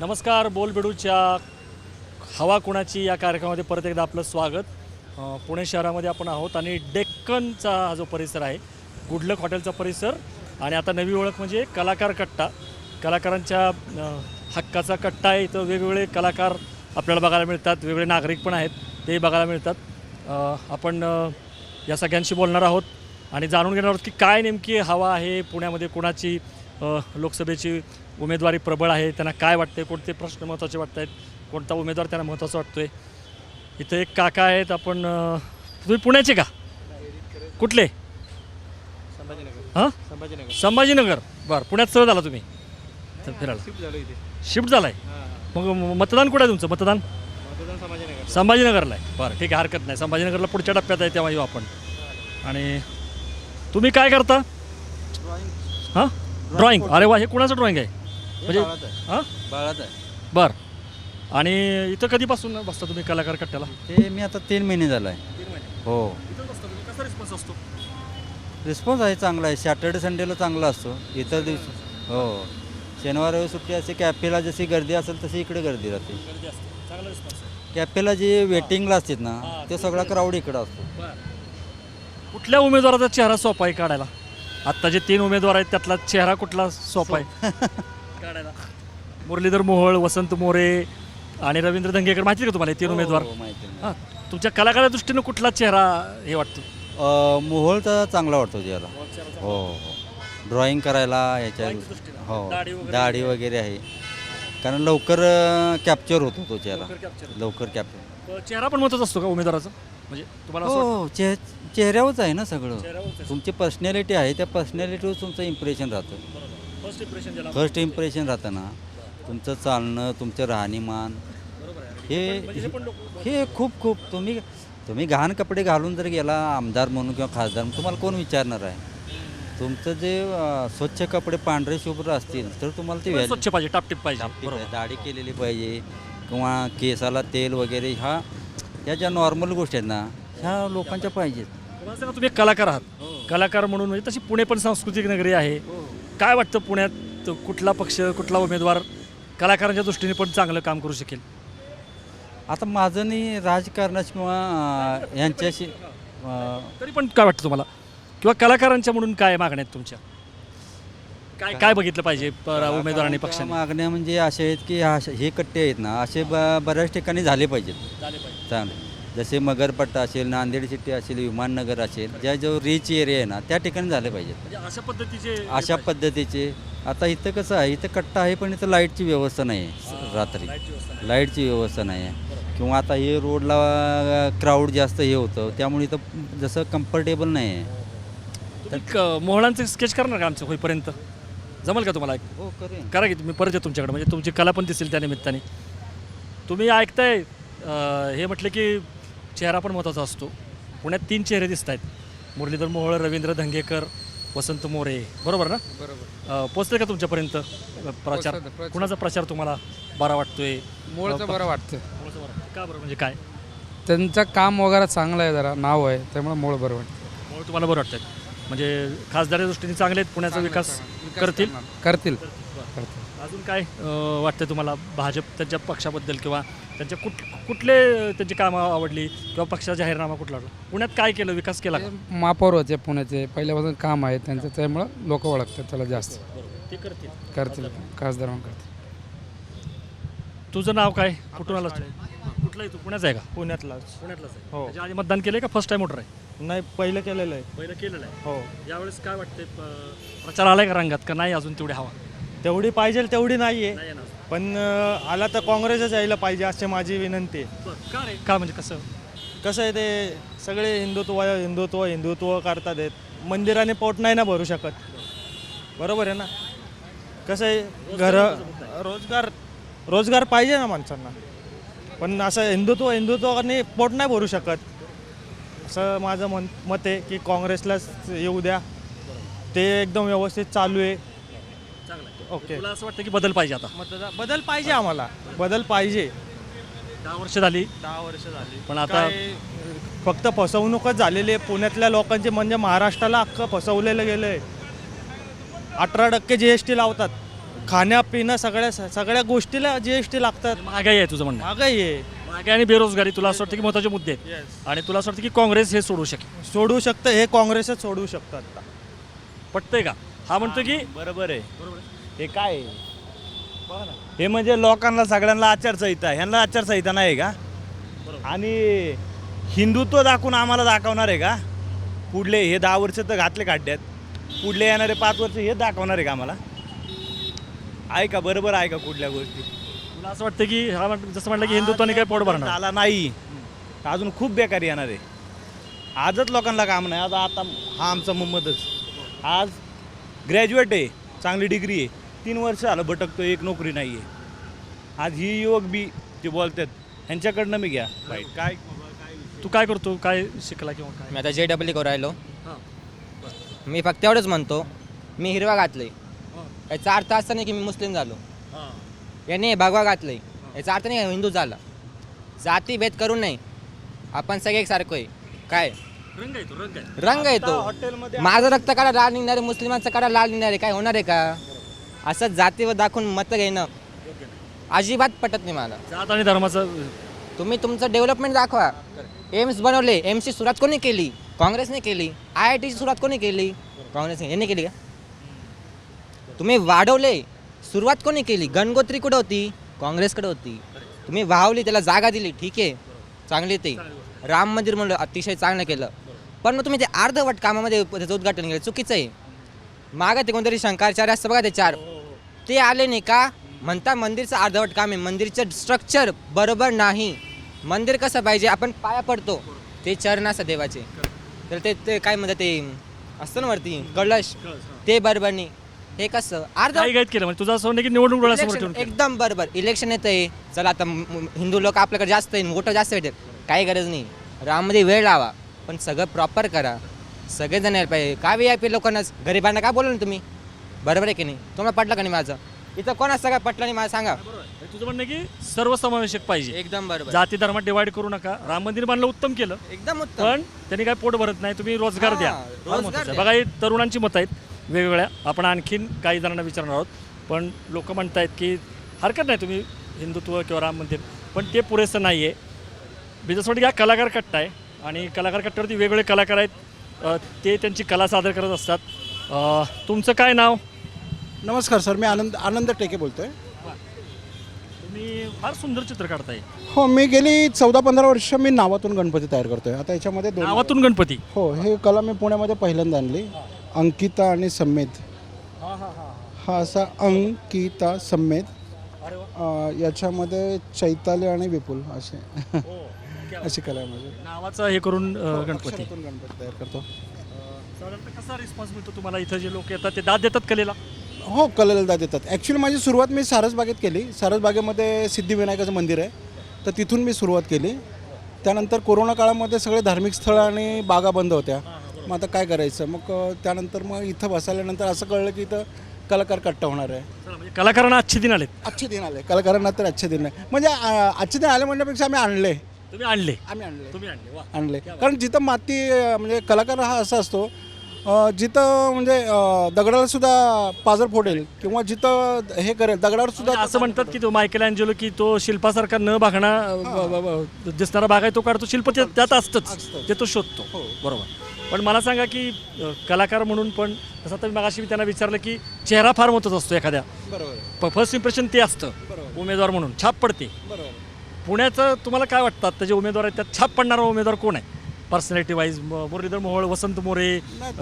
नमस्कार बोलबेडूच्या हवा कुणाची या कार्यक्रमामध्ये परत एकदा आपलं स्वागत. पुणे शहरामध्ये आपण आहोत आणि डेक्कनचा हा जो परिसर आहे गुडलक हॉटेलचा परिसर आणि आता नवी ओळख म्हणजे कलाकार कट्टा. कलाकारांच्या हक्काचा कट्टा आहे. इथं वेगवेगळे कलाकार आपल्याला बघायला मिळतात वेगवेगळे नागरिक पण आहेत तेही बघायला मिळतात. आपण या सगळ्यांशी बोलणार आहोत आणि जाणून घेणार आहोत की काय नेमकी हवा आहे पुण्यामध्ये कोणाची लोकसभेची उमेदवारी प्रबळ आहे त्यांना काय वाटते कोणते प्रश्न महत्त्वाचे वाटत आहेत कोणता उमेदवार त्यांना महत्त्वाचा वाटतोय? इथे एक काका आहेत आपण तुम्ही पुण्याचे का? कुठले? संभाजीनगर हां? संभाजीनगर. संभाजीनगर. बरं पुण्यात सहज आला तुम्ही. तर फिरायला. शिफ्ट झालो इथे. शिफ्ट झालाय? हां मग मतदान कुठं आहे तुमचं? मतदान? मतदान संभाजीनगर. संभाजीनगरला आहे. बरं ठीक आहे हरकत नाही. संभाजीनगरला पुढच्या टप्प्यात आहे तेव्हा येऊ आपण. आणि तुम्ही काय करता? हां? ड्रॉइंग अरे वा हे कुणाचं ड्रॉइंग आहे? म्हणजे हां? बाळात आहे. बरं. आणि इथं कधीपासून बसता तुम्ही कलाकार कट्ट्याला? ते मी आता तीन महिने झालं आहे हो. कसा रिस्पॉन्स असतो? रिस्पॉन्स आहे चांगला आहे. सॅटर्डे संडेला चांगला असतो. इतर दिवशी हो. शनिवार रविवार सुट्टी असे कॅफेला जशी गर्दी असेल तशी इकडे गर्दी राहते. गर्दी असते. चांगला रिस्पॉन्स आहे. कॅफेला जे वेटिंगला असतात ना ते सगळा क्राऊड इकडं असतो. कुठल्या उमेदवाराचा चेहरा सोपा आहे काढायला? आत्ता जे तीन उमेदवार आहेत त्यातला चेहरा कुठला सोपा आहे? काढायला. मुरलीधर मोहोळ वसंत मोरे आणि रवींद्र धंगेकर माहिती आहे का तुम्हाला हे तीन उमेदवार? हो, माहिती आहे. हां. तुमच्या कलाकारा दृष्टीनं कुठला चेहरा हे वाटतो? अं, मोहोळचा चांगला वाटतो ज्याला हो हो. ड्रॉइंग करायला याच्या दृष्टीनं. हो दाढी वगैरे दाढी वगैरे. आहे. कारण लवकर कॅप्चर होतो तो चेहरा. लवकर कॅप्चर चेहरा पण महत्त्वाचा असतो का उमेदवाराचा? म्हणजे तुम्हाला असं हो चेह चेहऱ्यावरच आहे ना सगळं. चेहऱ्यावरच तुमची पर्सनॅलिटी आहे त्या पर्सनॅलिटीवर तुमचं इम्प्रेशन राहतं. फर्स्ट इम्प्रेशन ज्याला फर्स्ट इम्प्रेशन राहतं ना. तुमचं चालणं तुमचं राहणीमान. बरोबर आहे. हे म्हणजे हे पण लोक हे खूप खूप तुम्ही तुम्ही घाण कपडे घालून जर गेला आमदार म्हणून किंवा खासदार म्हणून तुम्हाला कोण विचारणार आहे? तुमचं जे अं, स्वच्छ कपडे पांढरे शुभ्र असतील तर तुम्हाला ते स्वच्छ पाहिजे टापटीप पाहिजे. बरोबर. दाढी केलेली पाहिजे. किंवा केसाला तेल वगैरे ह्या ह्या ज्या नॉर्मल गोष्टी आहेत ना ह्या लोकांच्या पाहिजेत. मला सांगा तुम्ही एक कलाकार आहात. कलाकार म्हणून म्हणजे तशी पुणे पण सांस्कृतिक नगरी आहे. काय वाटतं पुण्यात कुठला पक्ष कुठला उमेदवार कलाकारांच्या दृष्टीने पण चांगलं काम करू शकेल? आता माझं नाही राजकारणाची किंवा अं, यांच्याशी अं, तरी पण काय वाटतं तुम्हाला? किंवा कलाकारांच्या म्हणून काय मागण्या आहेत तुमच्या? काय काय बघितलं पाहिजे उमेदवारांनी त्या पक्षाने? मागण्या म्हणजे अशा आहेत की हा हे कट्टे आहेत ना असे ब बऱ्याच ठिकाणी झाले पाहिजेत. चांगले. जसे मगरपट्टा असेल नांदेड सिटी असेल विमाननगर असेल ज्या जो रिच एरिया आहे ना त्या ठिकाणी झाले पाहिजेत. म्हणजे अशा पद्धतीचे अशा पद्धतीचे. आता इथं कसं आहे इथं कट्टा आहे पण इथं लाईटची व्यवस्था नाही आहे रात्री. लाईटची व्यवस्था नाही. आहे. किंवा आता हे रोडला क्राऊड जास्त हे होतं त्यामुळे इथं जसं कम्फर्टेबल नाही आहे. तुम्ही क- मोहळांचे स्केच करणार का आमचं होईपर्यंत? जमल का तुम्हाला हो करेन. करा की तुम्ही परत येतो तुमच्याकडे. म्हणजे तुमची कला पण दिसेल त्या निमित्ताने. तुम्ही ऐकताय अं, हे म्हटलं की चेहरा पण महत्त्वाचा असतो. पुण्यात तीन चेहरे दिसत आहेत मुरलीधर मोहोळ रवींद्र धंगेकर वसंत मोरे. बरोबर ना? बरोबर. अं, का तुमच्यापर्यंत प्रचार. कुणाचा प्रचार तुम्हाला बरा वाटतोय? मूळचं बरं वाटतं बरा वाटतोय? का बरं? म्हणजे काय? त्यांचं काम वगैरे चांगलं आहे जरा नाव आहे त्यामुळे मूळ बरं वाटतं मोहोळ तुम्हाला बरं वाटतंय. म्हणजे खासदारी दृष्टीने चांगले आहेत पुण्याचा विकास करतील? करतील. करतील. अजून काय अं, वाटतं तुम्हाला भाजप त्यांच्या पक्षाबद्दल किंवा त्यांच्या कुठ कुठले त्यांची कामं आवडली किंवा पक्षाचा जाहीरनामा कुठला आवडला? पुण्यात काय केलं विकास केला का? ते महापौर होते पुण्याचे. पहिल्यापासून काम आहे त्यांचं त्यामुळं लोक ओळखतात त्याला जास्त. ते करतील. करतील. खासदार म्हणून करतील. तुझं नाव काय? कुठून आलं कुठलं आहे तू? पुण्याचं आहे का? पुण्यातलाच. पुण्यातलंच आहे. हो. त्याच्या आधी मतदान केलंय का? फर्स्ट टाइम वोटर आहे? नाही पहिलं केलेलं आहे. पहिलं केलेलं आहे? हो. यावेळेस काय वाटतंय? प- प्रचार आलाय का रंगात? का नाही अजून तेवढी हवा? तेवढी पाहिजे तेवढी नाही आहे नाही येणार. पण अं, आला तर काँग्रेसच यायला पाहिजे अशी माझी विनंती आहे. बरं, का रे? का म्हणजे कसं? कसं आहे ते सगळे हिंदुत्व हिंदुत्व हिंदुत्व करतात आहेत मंदिराने पोट नाही ना भरू शकत. बरोबर आहे ना? कसं आहे घर रोजगार रोजगार पाहिजे ना माणसांना. पण असं हिंदुत्व हिंदुत्वाने पोट नाही भरू शकत. असं माझं मन मत आहे की काँग्रेसलाच येऊ द्या. ते एकदम व्यवस्थित चालू आहे. ओके. तुला असं वाटतं की बदल पाहिजे आता? मतदा बदल पाहिजे आम्हाला. बदल पाहिजे. दहा वर्ष झाली. दहा वर्ष झाली. पण आता फक्त फसवणूकच झालेली आहे. पुण्यातल्या लोकांची म्हणजे महाराष्ट्राला अख्खं फसवलेलं गेलं आहे अठरा टक्के जी एस टी लावतात. खाण्यापिणं सगळ्या सगळ्या गोष्टीला जी एस टी लागतात. महागाई आहे तुझं म्हणणं. महागाई आहे. महागाई आणि बेरोजगारी तुला असं वाटतं की महत्त्वाचे मुद्दे आहेत. आणि तुला असं वाटतं की काँग्रेस हे सोडू शकेल. सोडू शकतं हे काँग्रेसच सोडू शकतं आता. पटतंय का? हा म्हणतो की बरोबर आहे. हे काय? आहे? हे म्हणजे लोकांना सगळ्यांना आचारसंहिता आहे. ह्यांना आचारसंहिता नाही आहे का आणि हिंदुत्व दाखवून आम्हाला दाखवणार आहे का? पुढले हे दहा वर्ष तर घातले काढ्यात पुढले येणारे पाच वर्ष हे दाखवणार आहे का आम्हाला? आहे का? बरोबर आहे का कुठल्या गोष्टी? तुला असं वाटतं की हा म्हण- जसं म्हटलं की हिंदुत्वाने काय पोट भरणार. झाला नाही. अजून खूप बेकारी येणार आहे. आजच लोकांना काम नाही. आज आता हा आमचा मोहम्मदच. आज ग्रॅज्युएट आहे चांगली डिग्री आहे. तीन वर्ष झालं भटकतो एक नोकरी नाही आहे आज ही युवक बी जे बोलतात ह्यांच्याकडनं मी घ्या. वाईट काय तू काय करतो? काय शिकला किंवा काय? मी आता जे डब्ल्यू करू राहिलो. हां. मी फक्त एवढंच म्हणतो मी हिरवा घातलंय. याचा अर्थ असा नाही की मी मुस्लिम झालो. याने भगवा घातलंय. याचा अर्थ नाही हिंदू झाला. जाती भेद करू नये. आपण सगळे एकसारखं आहे. काय? रंग आहे तो रंग आहे. रंग आहे तो. हॉटेलमध्ये माझं रक्त काढा लाल निघणार आहे मुस्लिमांचं काढा लाल निघणार. आहे काय होणार आहे का? असं जातीवर दाखवून मतं घेणं. अजिबात पटत नाही मला. जात आणि धर्माचं तुम्ही तुमचं डेव्हलपमेंट दाखवा. एम्स बनवले. एम्सची सुरुवात कोणी केली? काँग्रेसने केली. आय आय टीची सुरुवात कोणी केली? काँग्रेसने. यांनी केली का? तुम्ही वाढवले. सुरुवात कोणी केली? गणगोत्री कुठं होती? काँग्रेसकडे होती. तुम्ही वाहवली त्याला जागा दिली. ठीक आहे. चांगली ते. राम मंदिर म्हणलं अतिशय चांगलं केलं. पण मग तुम्ही ते अर्धवट कामामध्ये त्याचं उद्घाटन केलं. चुकीचं आहे. मागं ते कोणतरी शंकराचार्य असतं बघा ते चार. ते आले नाही का? म्हणता मंदिरचं अर्धवट काम आहे. मंदिरचं स्ट्रक्चर बरोबर नाही. मंदिर कसं पाहिजे? आपण पाया पडतो. ते चरण असं देवाचे. तर ते ते काय म्हणतात ते? असतं ना वरती? कळश. ते बरोबर नाही. हे कसं? अर्ध काय केलं? म्हणजे तुझं असं म्हणणं की निवडणूक डोळ्यासमोर इलेक्शन ठेवून केलं. एकदम बरोबर. इलेक्शन येतं आहे चला आता म- हिंदू लोक आपल्याकडे जास्त आहे वोटर जास्त भेटेल. काही गरज नाही. राममध्ये वेळ लावा. पण सगळं प्रॉपर करा. सगळेजण यायला पाहिजे. का व्ही आय पी लोकांनाच? गरिबांना काय बोलू ना तुम्ही? बरोबर आहे की नाही? तुम्हाला पटलं का नाही माझं? इथं कोणा सगळं पटलं नाही मला सांगा. म्हणजे तुझं म्हणणं की सर्वसमावेशक पाहिजे. एकदम बरोबर. जाती धर्मात डिवाइड करू नका. राम मंदिर बांधलं उत्तम केलं. एकदम उत्तम. पण त्यांनी काय पोट भरत नाही. तुम्ही रोजगार द्या. हां, फार रोजगार महत्त्वाचं आहे. द्या. बघा ही तरुणांची मतं आहेत. वेगवेगळ्या. आपण आणखीन काही जणांना विचारणार आहोत. पण लोक म्हणतायत की हरकत नाही तुम्ही हिंदुत्व किंवा राम मंदिर. पण ते पुरेसं नाही आहे बिजनेससाठी हा कलाकार कट्टा आहे. आणि कलाकार कट्ट्यावरती वेगवेगळे कलाकार आहेत. ते त्यांची कला सादर करत असतात. तुमचं काय नाव? नमस्कार सर मी आनंद आनंद टेके बोलतोय. तुम्ही फार सुंदर चित्र काढताय. हो मी गेली चौदा पंधरा वर्ष मी नावातून गणपती तयार करतोय. आता याच्यामध्ये दोन गावातून गणपती? हो हे कला मी पुण्यामध्ये पहिल्यांदा आणली. अंकिता आणि सम्मेत हा असा अंकिता अं, याच्यामध्ये चैताली आणि विपुल असे. अशी कला आहे माझी नावाचं हे करून अ, गणपती. अक्षरातून गणपती तयार करतो. साधारणतः कसा रिस्पॉन्स मिळतो तुम्हाला? इथं जे लोक येतात ते दाद देतात कलेला? हो कलेला देतात. ॲक्च्युली माझी सुरुवात मी सारसबागेत केली. सारसबागेमध्ये सिद्धिविनायकाचं मंदिर आहे. तर तिथून मी सुरुवात केली. त्यानंतर कोरोना काळामध्ये सगळे धार्मिक स्थळं आणि बागा बंद होत्या. मग आता काय करायचं? मग त्यानंतर मग इथं बसल्यानंतर असं कळलं की इथं कलाकार कट्टा होणार आहे. म्हणजे कलाकारांना अच्छे दिन आलेत. अच्छे दिन आले. कलाकारांना तर अच्छे दिन आहे म्हणजे अ, अच्छे दिन आले म्हणण्यापेक्षा आम्ही आणले. तुम्ही आणले. आम्ही आणले. तुम्ही आणले वा. आणले. कारण जिथं माती अ, म्हणजे कलाकार हा असा असतो अ, जिथं म्हणजे अ, दगडाला सुद्धा पाजर फोडेल किंवा जिथं हे करेल दगडावर सुद्धा म्हणजे असं म्हणतात की तो मायकेल अँजेलो की तो शिल्पासारखा न भागणा ब- ब- ब- दिसणारा भाग आहे तो काढतो. शिल्प त्यात असतंच. असतं. ते तो शोधतो. बरोबर. पण मला सांगा की कलाकार म्हणून पण जसं आता मी मगाशी मी त्यांना विचारलं की चेहरा फार महत्त्वाचा असतो एखाद्या. बरोबर. फर्स्ट इम्प्रेशन ते असतं. उमेदवार म्हणून छाप पडते. बरोबर. पुण्याचं तुम्हाला काय वाटतं? आता जे उमेदवार आहेत त्यात छाप पडणारा उमेदवार कोण आहे? पर्सनॅलिटी वाईज मुरलीधर मोहोळ वसंत मोरे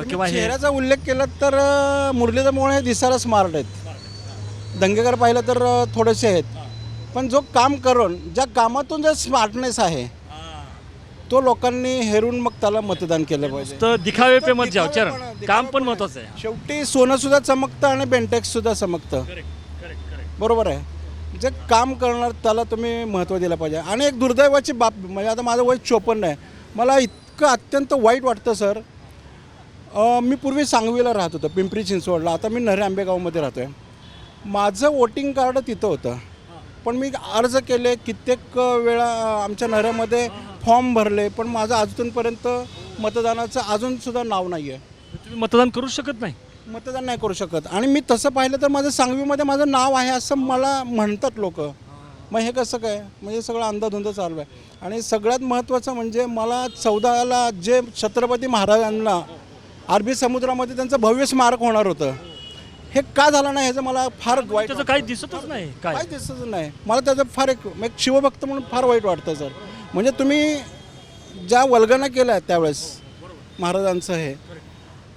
किंवा चेहऱ्याचा उल्लेख केला तर मुरलीधर मोहोळ हे दिसायला स्मार्ट आहेत. दंगेकर पाहिलं तर थोडेसे आहेत. पण जो काम करून ज्या कामातून जो स्मार्टनेस आहे तो लोकांनी हेरून मग त्याला मतदान केलं पाहिजे. तर दिखावे पे मत दिखावे चरण काम पण महत्वाचं आहे. शेवटी सोनं सुद्धा चमकतं आणि बेंटेक्स सुद्धा चमकतं. बरोबर आहे. जे काम करणार त्याला तुम्ही महत्त्व दिलं पाहिजे. आणि एक दुर्दैवाची बाब म्हणजे आता माझं वय चोपन्न आहे. मला इतकं अत्यंत वाईट वाटतं सर. मी पूर्वी सांगवीला राहत होतो पिंपरी चिंचवडला. आता मी नरे आंबेगावमध्ये राहतो आहे माझं वोटिंग कार्ड तिथं होतं. पण मी अर्ज केले कित्येक वेळा आमच्या नऱ्यामध्ये फॉर्म भरले पण माझं अजूनपर्यंत मतदानाचं अजूनसुद्धा नाव नाही आहे तुम्ही मतदान करू शकत नाही? मतदान नाही करू शकत. आणि मी तसं पाहिलं तर माझं सांगवीमध्ये माझं नाव आहे असं मला म्हणतात लोक. मग हे कसं काय? म्हणजे सगळं अंधाधुंद चालू आहे. आणि सगळ्यात महत्त्वाचं म्हणजे मला चौदाला जे छत्रपती महाराजांना अरबी समुद्रामध्ये त्यांचं भव्य स्मारक होणार होतं हे का झालं नाही ह्याचं मला फार वाईट त्याचं काही दिसतच नाही काय? काय दिसत नाही. मला त्याचं फार एक एक शिवभक्त म्हणून फार वाईट वाटतं सर. म्हणजे तुम्ही ज्या वल्गना केल्या त्यावेळेस महाराजांचं हे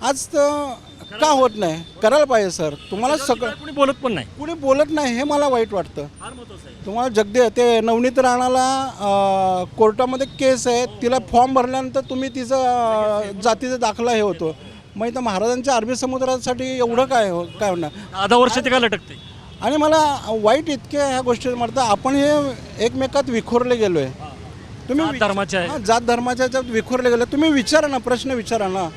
आज तर का होत नाही? करायला पाहिजे सर. तुम्हाला सगळं कोणी बोलत पण नाही. कुणी बोलत नाही हे मला वाईट वाटतं. तुम्हाला जगदे ते नवनीत राणाला कोर्टामध्ये केस आहे तिला फॉर्म भरल्यानंतर तुम्ही तिचं जातीचा दाखला हे होतो. मग इथं महाराजांच्या अरबी समुद्रासाठी एवढं काय हो काय होणार? दहा वर्ष ते काय लटकते आणि मला वाईट इतक्या ह्या गोष्टी म्हणतात आपण हे एकमेकात विखुरले गेलो आहे तुम्ही जात धर्माचे आहे. हां, जात धर्माच्या ह्याच्यात विखुरले गेले. तुम्ही विचारा ना प्रश्न विचारा ना.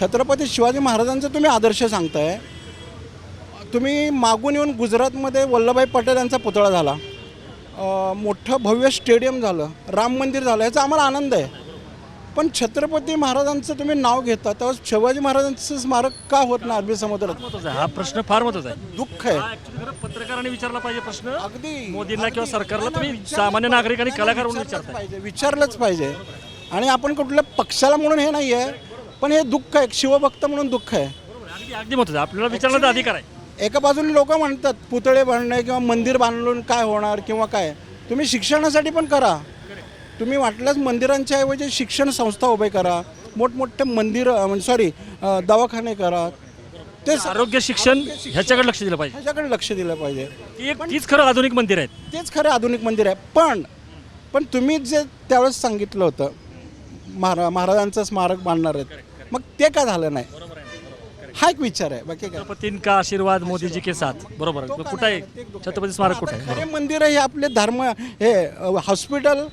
छत्रपती शिवाजी महाराजांचा तुम्ही आदर्श सांगताय. तुम्ही मागून येऊन गुजरातमध्ये वल्लभभाई पटेल यांचा पुतळा झाला. मोठं भव्य स्टेडियम झालं. राम मंदिर झालं. याचा आम्हाला आनंद आहे. पण छत्रपती महाराजांचं तुम्ही नाव घेता तेव्हा शिवाजी महाराजांचं स्मारक का होत नाही अरबी समुद्रात? महत्त्वाचा आहे. हा प्रश्न फार महत्त्वाचा आहे. दुःख आहे. हा actually खरं पत्रकारांनी विचारला पाहिजे प्रश्न. अगदी. मोदींना किंवा. सरकारला तुम्ही सामान्य. नागरिक आणि कलाकार म्हणून विचारलंच पाहिजे. विचारलंच पाहिजे. आणि आपण कुठल्या पक्षाला म्हणून हे नाही आहे पण हे दुःख आहे. शिवभक्त म्हणून दुःख आहे. अगदी अगदी महत्वाचं आहे. आपल्याला विचारण्याचा अधिकार आहे. एका बाजूने लोक म्हणतात पुतळे बांधणे किंवा मंदिर बांधून काय होणार किंवा काय. तुम्ही शिक्षणासाठी पण करा. तुम्ही वाटल्यास मंदिरांच्या ऐवजी शिक्षण संस्था उभे करा मोठमोठे मंदिर म्हणजे सॉरी दवाखाने करा. ते आरोग्य शिक्षण ह्याच्याकडे लक्ष दिलं पाहिजे. ह्याच्याकडे लक्ष दिलं पाहिजे. ती एक तीच खरं आधुनिक मंदिर आहेत. तेच खरं आधुनिक मंदिर आहे. पण पण तुम्ही जे त्यावेळेस सांगितलं होतं महारा महाराजांचं स्मारक बांधणार आहेत. मग ते का झालं नाही? हा एक विचार आहे. बाकी काय? का आशीर्वाद मोदीजी के साथ. बरोबर. आहे. कुठं आहे? छत्रपती स्मारक कुठं आहे? खरे मंदिर हे आपले धर्म हे हॉस्पिटल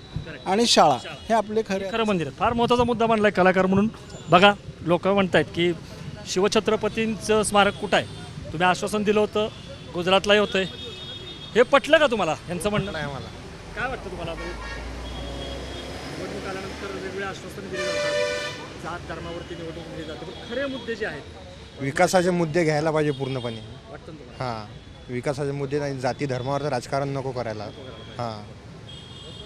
आणि शाळा हे आपले खरे खरं मंदिर आहे फार महत्त्वाचा मुद्दा मांडलाय कलाकार म्हणून. बघा लोक म्हणतायत की शिवछत्रपतींचं स्मारक कुठं आहे? तुम्ही आश्वासन दिलं होतं गुजरातलाही होतंय. हे पटलं का तुम्हाला यांचं म्हणणं? नाही मला. काय वाटतं तुम्हाला? म्हणजे निवडणूक आल्यानंतर वेगवेगळे आश्वासन दिले जातात. जात धर्मावरती निवडणूक दिली जाते. पण खरे मुद्दे जे आहेत विकासाचे मुद्दे घ्यायला पाहिजे पूर्णपणे. वाटतं ना तुम्हाला? हां. विकासाचे मुद्दे नाही जाती धर्मावरचं राजकारण नको करायला. हां.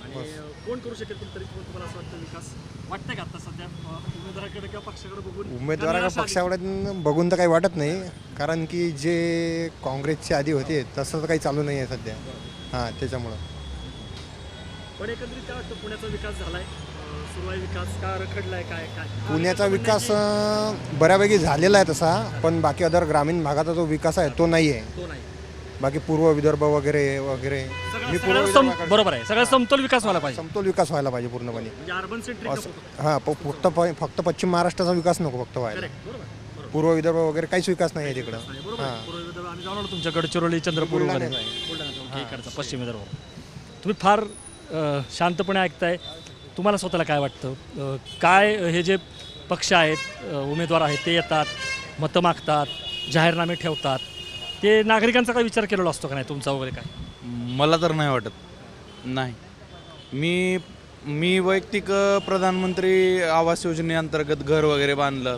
आणि कोण करू शकेल पण तरी तुम्हाला असं वाटतं विकास वाटतंय का आता सध्या? उमेदवाराकडे किंवा पक्षाकडे बघून? उमेदवारा निराशा आली? पक्षाकडे बघून तर काही वाटत नाही. कारण की जे काँग्रेसचे आधी होते तसं तर काही चालू नाही आहे सध्या. हां त्याच्यामुळं. पण एकंदरीत काय वाटतं पुण्याचा विकास झालाय. अं, सुरू आहे विकास. का रखडलाय? काय काय पुण्याचा विकास अं, बऱ्यापैकी झालेला आहे तसा पण बाकी अदर ग्रामीण भागाचा जो विकास आहे तो नाही आहे तो नाही. बाकी पूर्व विदर्भ वगैरे वगैरे. सगळा- मी पूर्व सगळा सम- विदर्भाकडे- बरोबर आहे. सगळा समतोल विकास व्हायला पाहिजे. समतोल विकास व्हायला पाहिजे पूर्णपणे. म्हणजे अर्बन सेंट्रिक असं हां प- फक्त प- फक्त पश्चिम महाराष्ट्राचा विकास नको फक्त व्हायला. बरोबर पूर्व विदर्भ वगैरे काहीच विकास नाही आहे तिकडं. बरोबर हां. आहे. पूर्व विदर्भ आम्ही जाऊन आलो तुमच्या गडचिरोली चंद्रपूर वगैरे. बुलढाण्यात आहे. बुलढाण्यात, ओके, इकडचा पश्चिम विदर्भ. तुम्ही फार अं, शांतपणे ऐकताय. तुम्हाला स्वतःला काय वाटतं? अं, काय हे जे पक्ष आहेत अं, उमेदवार आहेत ते येतात मतं मागतात जाहीरनामे ठेवतात. ते नागरिकांचा काय विचार केलेला असतो का नाही? तुमचा वगैरे काय? मला तर नाही वाटत. नाही. मी मी वैयक्तिक अ, प्रधानमंत्री आवास योजनेअंतर्गत घर वगैरे बांधलं.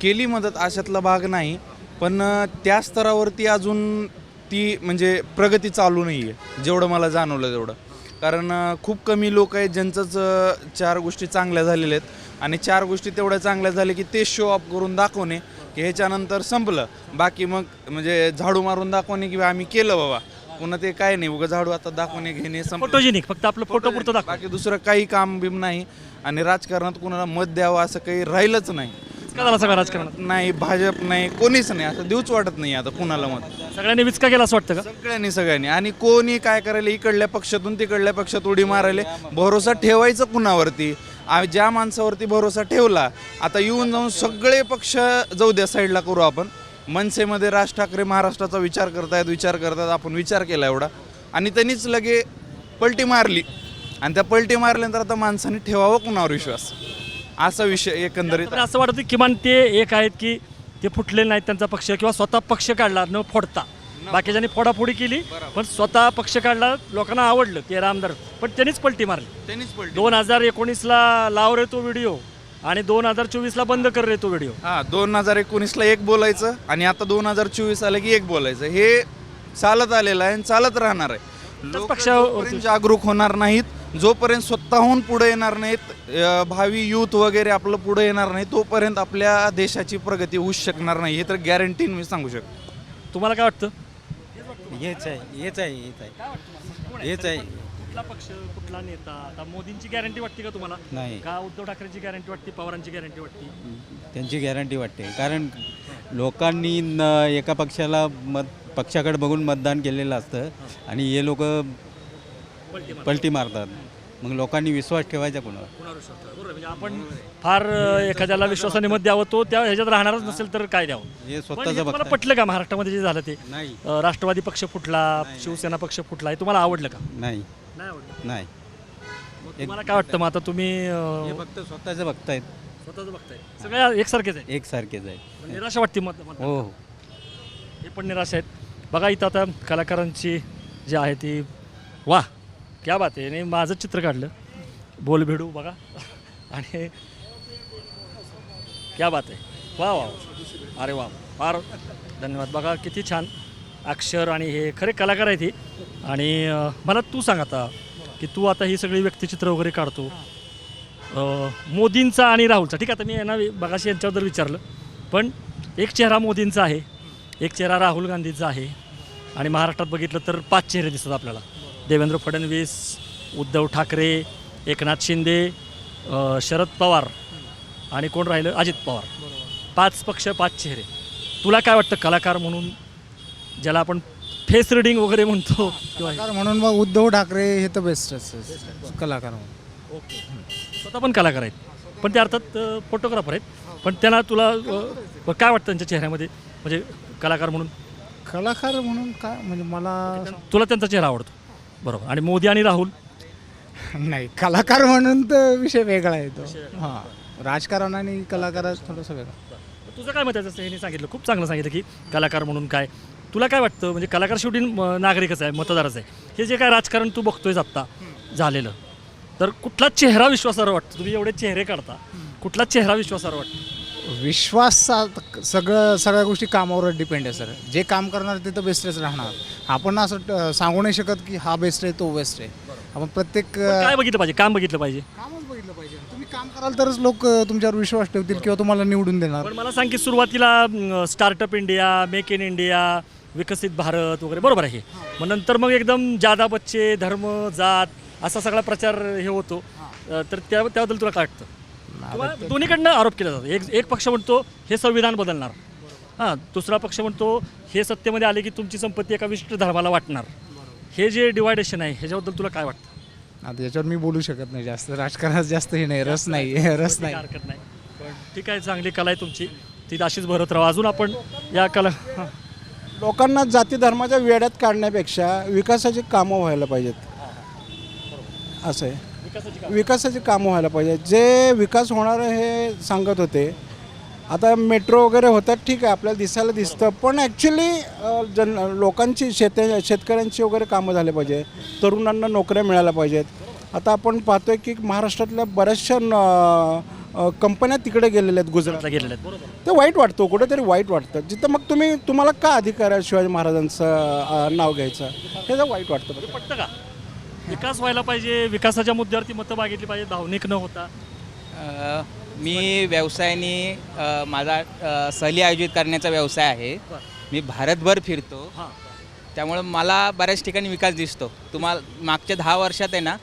केली मदत अशातला भाग नाही. पण अ, त्या स्तरावरती अजून ती म्हणजे प्रगती चालू नाही आहे जेवढं मला जाणवलं तेवढं. कारण अ, खूप कमी लोक आहेत ज्यांचंच अ, चार गोष्टी चांगल्या झालेल्या आहेत. आणि चार गोष्टी तेवढ्या चांगल्या झाल्या की ते शो अप करून दाखवणे की ह्याच्यानंतर संपलं. बाकी मग म्हणजे झाडू मारून दाखवणे की आम्ही केलं बाबा. पुन्हा ते काय नाही उगा झाडू आता दाखवणे घेणे संपलं फोटोजेनिक फक्त आपलं फोटो पुरतं दाखवा. बाकी दुसरं काही काम बिम नाही. आणि राजकारणात कुणाला मत द्यावं असं काही राहिलंच नाही. का झाला सगळं राजकारणात. नाही भाजप नाही कोणीच नाही. असं देऊच वाटत नाही आता कुणाला मत. सगळ्यांनी विचका केला असं वाटतं का? सगळ्यांनी सगळ्यांनी. आणि कोणी काय करायला? इकडल्या पक्षातून तिकडल्या पक्षात उडी मारायले. भरोसा ठेवायचं कुणावरती? आम्ही ज्या माणसावरती भरोसा ठेवला आता येऊन जाऊन सगळे पक्ष जाऊ द्या साईडला करू आपण. मनसेमध्ये राज ठाकरे महाराष्ट्राचा विचार करतायत विचार करतायत आपण विचार केला एवढा. आणि त्यांनीच लगे पलटी मारली. आणि त्या पलटी मारल्यानंतर आता माणसाने ठेवावा कुणावर विश्वास? असा विषय एकंदरीत तर असं वाटतं किमान ते एक आहेत की ते फुटले नाहीत त्यांचा पक्ष किंवा स्वतः पक्ष काढला न फोडता. बाकीच्यांनी फोडाफोडी केली पण स्वतः पक्ष काढला लोकांना आवडलं ते रामदार. पण त्यांनीच पलटी मारली. त्यांनीच पलटी दोन हजार एकोणीसला लाव रे तो व्हिडिओ आणि दोन हजार चोवीसला बंद कर रे तो व्हिडिओ हा दोन हजार एकोणीसला एक बोलायचं आणि आता दोन हजार चोवीस आलं की एक बोलायचं. हे चालत आलेलं आहे आणि चालत राहणार आहे. लोक पक्षावर- जोपर्यंत जागरूक होणार नाहीत जोपर्यंत स्वतःहून पुढे येणार नाहीत अ, भावी यूथ वगैरे आपलं पुढे येणार नाही तोपर्यंत आपल्या देशाची प्रगती होऊच शकणार नाही. हे तर गॅरंटीन मी सांगू शकतो. तुम्हाला काय वाटतं? हेच आहे हेच आहे हेच आहे. हेच आहे. कुठला पक्ष कुठला नेता? आता मोदींची गॅरंटी वाटते का तुम्हाला? नाही. का उद्धव ठाकरेंची गॅरंटी वाटते पवारांची गॅरंटी वाटते? त्यांची गॅरंटी वाटते. कारण लोकांनी न एका पक्षाला मत पक्षाकडे बघून मतदान केलेलं असतं आणि हे लोक पलटी मारतात. मग लोकांनी विश्वास ठेवायचा कोणावर? बरोबर आहे. म्हणजे आपण फार अ, एखाद्याला विश्वासाने मत द्यावं तो त्या ह्याच्यात राहणारच नसेल तर काय द्यावं? हे पण हे स्वतःचं तुम्हाला बघताय. पटलं का महाराष्ट्रामध्ये जे झालं ते? नाही. अ, राष्ट्रवादी पक्ष फुटला शिवसेना पक्ष फुटला हे तुम्हाला आवडलं का? नाही. नाही आवडलं? नाही. मग तुम्हाला काय वाटतं? मग आता तुम्ही अ, हे फक्त स्वतःचं बघतायत. स्वतःच बघताय सगळे एकसारखेच आहे एकसारखेच आहे निराशा वाटते मत मत हो हो. हे पण निराशा आहेत. बघा इथं आता कलाकारांची जी आहे ती वा क्या बात आहे. आणि माझं चित्र काढलं. बोल भेडू बघा. आणि क्या बात आहे. वा वा अरे वा फार धन्यवाद. बघा किती छान अक्षर आणि हे खरे कलाकार आहेत ही. आणि मला तू सांग आता की तू आता ही सगळी व्यक्तिचित्र वगैरे काढतो. मोदींचा आणि राहुलचा. ठीक आहे आता मी यांना बघाशी यांच्याबद्दल विचारलं. पण एक चेहरा मोदींचा आहे एक चेहरा राहुल गांधीचा आहे. आणि महाराष्ट्रात बघितलं तर पाच चेहरे दिसतात आपल्याला. देवेंद्र फडणवीस उद्धव ठाकरे एकनाथ शिंदे शरद पवार आणि कोण राहिलं? अजित पवार. पाच पक्ष पाच चेहरे. तुला काय वाटतं कलाकार म्हणून ज्याला आपण फेस रिडिंग वगैरे म्हणतो? किंवा म्हणून मग उद्धव ठाकरे हे तर बेस्टच कलाकार म्हणून. ओके. स्वतः पण कलाकार आहेत. पण ते अर्थात फोटोग्राफर आहेत. पण त्यांना तुला काय वाटतं त्यांच्या चेहऱ्यामध्ये? म्हणजे कलाकार म्हणून. कलाकार म्हणून काय म्हणजे मला तुला त्यांचा चेहरा आवडतो. बरोबर. आणि मोदी आणि राहुल? नाही कलाकार म्हणून तर विषय वेगळा आहे तो. हां राजकारण आणि कलाकार थोडंसं वेगळं. तुझं काय मत आहे? जसं यांनी सांगितलं खूप चांगलं सांगितलं की कलाकार म्हणून काय. तुला काय वाटतं? म्हणजे कलाकार शेवटी म- नागरिकच आहे मतदारच आहे. हे जे काय राजकारण तू बघतोयस आत्ता झालेलं तर कुठला चेहरा विश्वासार्ह वाटतो? तुम्ही एवढे चेहरे काढता. कुठला चेहरा विश्वासार्ह वाटतो? विश्वास सगळं सगळ्या गोष्टी कामावर डिपेंड आहे सर जे काम करणार ते तर बेस्टच राहणार. आपण असं सांगू नाही शकत की हा बेस्ट आहे तो बेस्ट आहे. आपण प्रत्येक काय बघितलं पाहिजे? काम बघितलं पाहिजे. कामच बघितलं पाहिजे. तुम्ही काम कराल तरच लोक तुमच्यावर विश्वास ठेवतील किंवा तुम्हाला निवडून देणार. पण मला सांग की सुरुवातीला startup India make in India विकसित भारत वगैरे बरोबर आहे. मग नंतर मग एकदम जादा बच्चे धर्म जात असा सगळा प्रचार हे होतो. तर त्या त्याबद्दल तुला काय वाटतं? किंवा दोन्हीकडनं आरोप केला जातो एक एक पक्ष म्हणतो हे संविधान बदलणार. हां दुसरा पक्ष म्हणतो हे सत्तेमध्ये आले की तुमची संपत्ती एका विशिष्ट धर्माला वाटणार. हे जे डिवायडेशन आहे ह्याच्याबद्दल तुला काय वाटतं? आता याच्यावर मी बोलू शकत नाही जास्त. राजकारणात जास्त हे नाही रस नाही रस नाही. हरकत नाही. पण ठीक आहे चांगली कला आहे तुमची. ती अशीच भरत राहा. अजून आपण या कला हां. लोकांना जाती धर्माच्या वेड्यात काढण्यापेक्षा विकासाची कामं व्हायला पाहिजेत. असं आहे. विकासाची कामं. व्हायला पाहिजे. जे विकास होणार आहे हे सांगत होते. आता मेट्रो वगैरे होतात ठीक आहे आपल्याला दिसायला दिसतं पण ॲक्च्युली जन लोकांची शेत शेतकऱ्यांची वगैरे कामं झाले पाहिजे. तरुणांना नोकऱ्या मिळाल्या पाहिजेत. आता आपण पाहतोय की महाराष्ट्रातल्या बऱ्याचशा कंपन्या तिकडे गेलेल्या आहेत गुजरातला गेलेले आहेत. ते वाईट वाटतं कुठेतरी वाईट वाटतं. जिथं मग तुम्ही तुम्हाला का अधिकार आहे शिवाजी महाराजांचं नाव घ्यायचं? हे जर वाईट वाटतं. बघा. पटतं का? विकास व्हायला पाहिजे विकासाच्या मुद्द्यावरती मतं मागितली पाहिजे भावनिक न होता. अ, मी व्यवसायाने अ, माझा अ, सहली आयोजित करण्याचा व्यवसाय आहे. मी भारतभर फिरतो. हां. त्यामुळं मला बऱ्याच ठिकाणी विकास दिसतो. तुम्हाला मागच्या दहा वर्षात आहे ना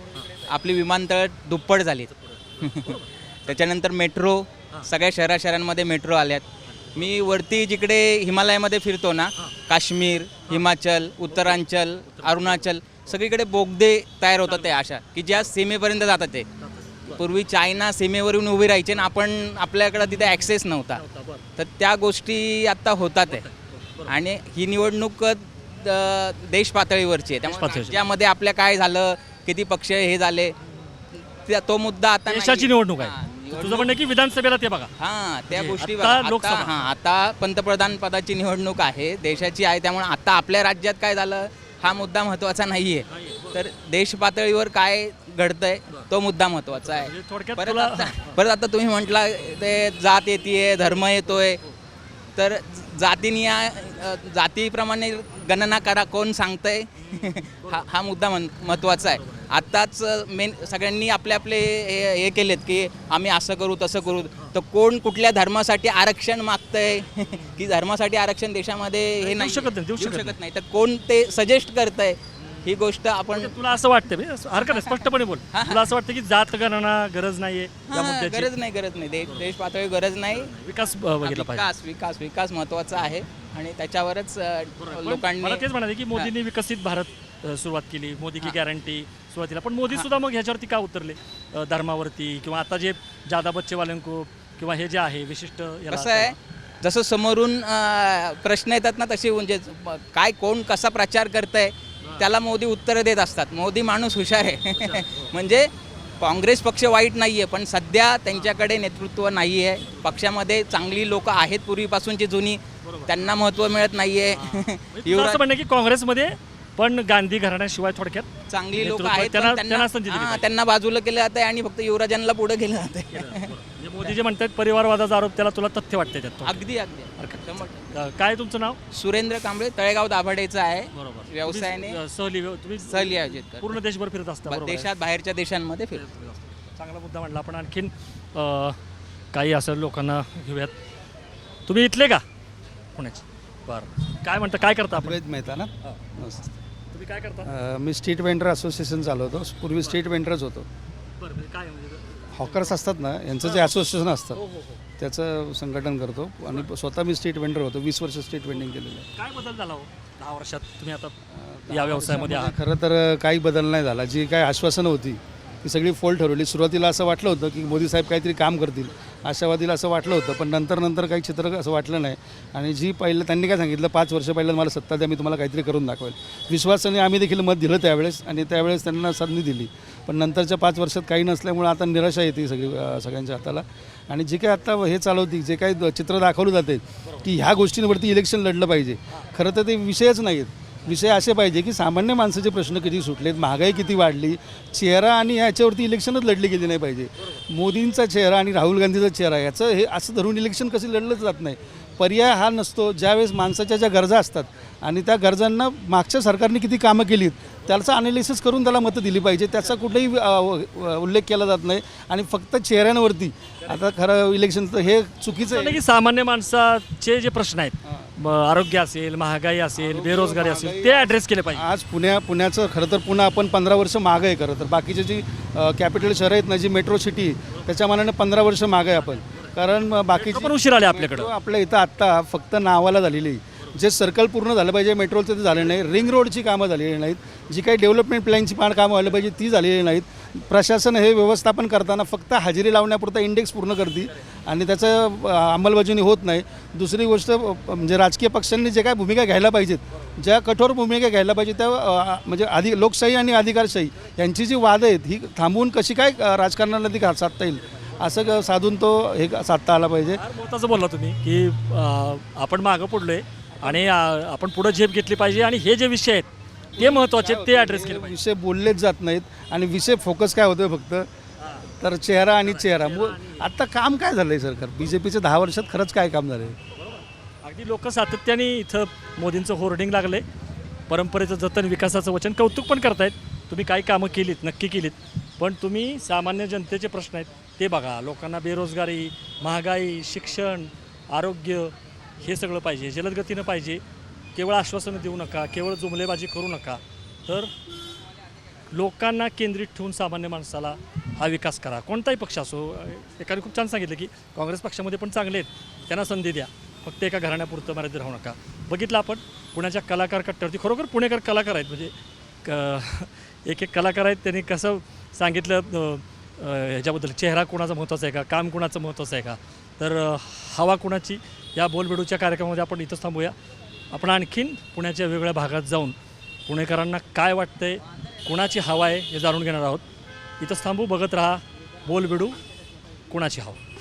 आपली विमानतळ दुप्पट झालीत त्याच्यानंतर मेट्रो सगळ्या शहरा शहरांमध्ये मेट्रो आल्यात. मी वरती जिकडे हिमालयामध्ये फिरतो ना काश्मीर हिमाचल उत्तरांचल. अरुणाचल सगळीकडे बोगदे तयार होतात ते अशा की ज्या सीमेपर्यंत जातात ते. पूर्वी चायना सीमेवरून उभी राहायचे ना आपण आपल्याकडं तिथे ॲक्सेस नव्हता. तर त्या गोष्टी आत्ता होतात आहे आणि ही निवडणूक देश पातळीवरची आहे. त्यामुळे. राज्यामध्ये आपल्या काय झालं किती पक्ष हे झाले त्या- तो मुद्दा आता देशाची. निवडणूक हां, आहे तुझं म्हणणं की विधानसभेला ते बघा. हां त्या जे गोष्टी. हां आता पंतप्रधान पदाची निवडणूक आहे देशाची आहे. त्यामुळे आता आपल्या राज्यात काय झालं हा मुद्दा महत्त्वाचा नाही आहे तर देश पातळीवर काय घडतंय तो मुद्दा महत्त्वाचा आहे. म्हणजे परत आता परत आता तुम्ही म्हटला ते जात येते धर्म येतोय. तर जातीनी जातीप्रमाणे गणना करा कोण सांगतंय? हा हा मुद्दा महत्त्वाचा आहे. आत्ताच मेन सगळ्यांनी आपले आपले हे हे केलेत की आम्ही असं करू तसं करू. तर कोण कुठल्या धर्मासाठी आरक्षण मागतंय? की धर्मासाठी आरक्षण देशामध्ये हे नाही शकत नाही, देऊ शकत नाही. तर कोण ते सजेस्ट करतंय? ही गोष्ट आपण म्हणजे तुला असं वाटतं बे, असं हरकत नाही स्पष्टपणे बोल. तुला असं वाटतं की जात गणना गरज नाहीये या हां, मुद्द्याची? गरज नाही गरज नाही. देश देश पातळी गरज नाही. विकास अ, बघितला पाहिजे. विकास विकास विकास महत्त्वाचा आहे. आणि त्याच्यावरच अ, पण लोकांनी मला तेच म्हणाले की मोदींनी विकसित भारत अ, सुरुवात केली. मोदी की गॅरंटी सुरुवातीला. पण मोदी सुद्धा मग ह्याच्यावरती का उतरले? अ, धर्मावरती किंवा आता जे जादा बच्चेवाल्यांको किंवा हे जे आहे विशिष्ट याला कसं आहे जसं समोरून अ, प्रश्न येतात ना तसे म्हणजे ब- काय कोण कसा प्रचार करतंय त्याला मोदी उत्तरं देत असतात. मोदी माणूस हुशार आहे. म्हणजे काँग्रेस पक्ष वाईट नाही आहे पण सध्या त्यांच्याकडे नेतृत्व नाही आहे पक्षामध्ये चांगली लोक आहेत पूर्वीपासूनची जुनी त्यांना महत्त्व मिळत नाही आहे म्हणजे तुझं असं म्हणणं आहे की काँग्रेसमध्ये पण गांधी घराण्याशिवाय थोडक्यात चांगली लोक नेतृत्व- आहेत पण त्यांना- त्यांना त्यांना संधी दिली हां, पाहिजे. त्यांना बाजूला केलं जातं आणि फक्त युवराजांना पुढे केलं जातं म्हणजे मोदी जे म्हणतात परिवारवादाचा आरोप त्याला तुला तथ्य वाटते त्यात अगदी अगदी. शंभर टक्के. अ, काय तुमचं नाव? सुरेंद्र कांबळे तळेगाव दाभाडेचं आहे. बरोबर. व्यवसायाने तुम्ही, अ, सहली तुम्ही सहली आयोजित करतो. पूर्ण देशभर फिरत असता ब- बरोबर आहे. देशात बाहेरच्या देशांमध्ये फिरतो. चांगला मुद्दा म्हणला आपण. आणखीन अ, काही असं लोकांना घेऊयात. तुम्ही इथले का? पुण्याचे. बरं. काय म्हणता काय करता आपण? वेद मेहता ना तुम्ही काय करता? अ, मी स्ट्रीट वेंडर असोसिएशन चालवतो. पूर्वी स्ट्रीट वेंडरच होतो. बरं म्हणजे काय म्हणजे हॉकर्स असतात ना यांचं जे असोसिएशन असतं त्याचं संघटन करतो. आणि स्वतः मी स्ट्रीट वेंडर होतो वीस वर्ष स्ट्रीट वेंडिंग केलेलं आहे. काय बदल झाला हो? दहा वर्षात तुम्ही आता या व्यवसायामध्ये आहात. खरं तर काही बदल नाही झाला. जी काय आश्वासनं होती ती सगळी फोल ठरवली. सुरुवातीला असं वाटलं होतं की मोदी साहेब काहीतरी काम करतील. आशावादीला असं वाटलं होतं पण नंतर नंतर काही चित्र असं वाटलं नाही. आणि जी पहिलं त्यांनी काय सांगितलं पाच वर्ष पहिलं मला सत्ता द्या मी तुम्हाला काहीतरी करून दाखवेल. विश्वासाने आम्ही देखील मत दिलं त्यावेळेस आणि त्यावेळेस त्यांना संधी दिली. पण नंतरच्या पाच वर्षात काही नसल्यामुळे आता निराशा येते सगळी सगळ्यांच्या हाताला. आणि जे काही आता हे चालवते जे काही चित्र दाखवलं जाते की ह्या गोष्टींवरती इलेक्शन लढलं पाहिजे. खरं तर ते विषयच नाही आहेत विषय असे पाहिजे की सामान्य माणसाचे प्रश्न किती सुटलेत महागाई किती वाढली चेहरा आणि ह्याच्यावरती इलेक्शनच लढली गेली नाही पाहिजे. मोदींचा चेहरा आणि राहुल गांधीचा चेहरा याचं हे असं धरून इलेक्शन कसं लढलंच जात नाही. पर्याय हा नसतो. ज्यावेळेस माणसाच्या ज्या गरजा असतात आणि त्या गरजांना मागच्या सरकारने किती कामं केलीत त्याचं अनालिसिस करून त्याला मतं दिली पाहिजे. त्याचा कुठलाही उ- उल्लेख केला जात नाही. आणि फक्त चेहऱ्यांवरती. आता खरं इलेक्शनचं हे चुकीचं आहे. की सामान्य माणसाचे जे प्रश्न आहेत आरोग्य असेल महागाई असेल बेरोजगारी असेल ते ॲड्रेस केले पाहिजे. आज पुण्या पुण्याचं खरं तर पुन्हा आपण पंधरा वर्ष मागं आहे खरं तर. बाकीचे जी कॅपिटल शहरं आहेत ना जी मेट्रो सिटी त्याच्या मानाने पंधरा वर्ष मागं आहे आपण. कारण बाकीचे पण उशीर आले आपल्याकडं. आपल्या इथं आत्ता फक्त नावाला झालेली आहे. जे सर्कल पूर्ण झालं पाहिजे मेट्रोचं ते झालं नाही रिंग रोडची कामं झालेली नाहीत. जी काही डेव्हलपमेंट प्लॅनची पाण कामं व्हायला पाहिजे ती झालेली नाहीत. प्रशासन हे व्यवस्थापन करताना फक्त हजेरी लावण्यापुरता इंडेक्स पूर्ण करते आणि त्याचं अंमलबजावणी होत नाही. दुसरी गोष्ट म्हणजे राजकीय पक्षांनी जे काय भूमिका घ्यायला पाहिजेत ज्या कठोर भूमिका घ्यायला पाहिजे त्या म्हणजे आधी लोकशाही आणि अधिकारशाही यांची जी वाद आहेत ही थांबवून कशी काय राजकारणाला ती साधता येईल? असं साधून तो हे साधता आला पाहिजे. महत्त्वाचं बोलला तुम्ही की आपण मागं पडलोय आणि आपण पुढे झेप घेतली पाहिजे आणि हे जे विषय आहेत ते महत्त्वाचे ते ॲड्रेस केले पाहिजे. विषय बोललेच जात नाहीत आणि विषय फोकस काय होतोय फक्त? तर चेहरा आणि चेहरा. मग आता काम काय झालंय सरकार? बी जे पीचं दहा वर्षात खरंच काय काम झालंय? अगदी लोक सातत्याने इथं मोदींचं होर्डिंग लागलंय. परंपरेचं जतन विकासाचं वचन कौतुक पण करतायत. तुम्ही काही कामं केलीत नक्की केलीत. पण तुम्ही सामान्य जनतेचे प्रश्न आहेत ते बघा. लोकांना बेरोजगारी महागाई शिक्षण आरोग्य हे सगळं पाहिजे जलदगतीनं पाहिजे. केवळ आश्वासनं देऊ नका केवळ जुमलेबाजी करू नका. तर लोकांना केंद्रित ठेवून सामान्य माणसाला हा विकास करा. कोणताही पक्ष असो एकाने खूप छान सांगितलं की काँग्रेस पक्षामध्ये पण चांगले आहेत त्यांना संधी द्या. फक्त एका घराण्यापुरतं मर्यादित राहू नका. बघितलं आपण पुण्याच्या कलाकार कट्ट्यावरती खरोखर पुणेकर कलाकार आहेत. म्हणजे क एक एक कलाकार आहेत. त्यांनी कसं सांगितलं ह्याच्याबद्दल चेहरा कोणाचा महत्त्वाचा आहे का काम कुणाचं महत्त्वाचं आहे का? तर हवा कुणाची? या बोलबेडूच्या कार्यक्रमामध्ये आपण इथंच थांबूया. आपण आणखीन पुण्याच्या वेगवेगळ्या भागात जाऊन पुणेकरांना काय वाटतंय कुणाची हवा आहे हे जाणून घेणार आहोत. इथंच थांबू बघत राहा बोलबेडू कुणाची हवा.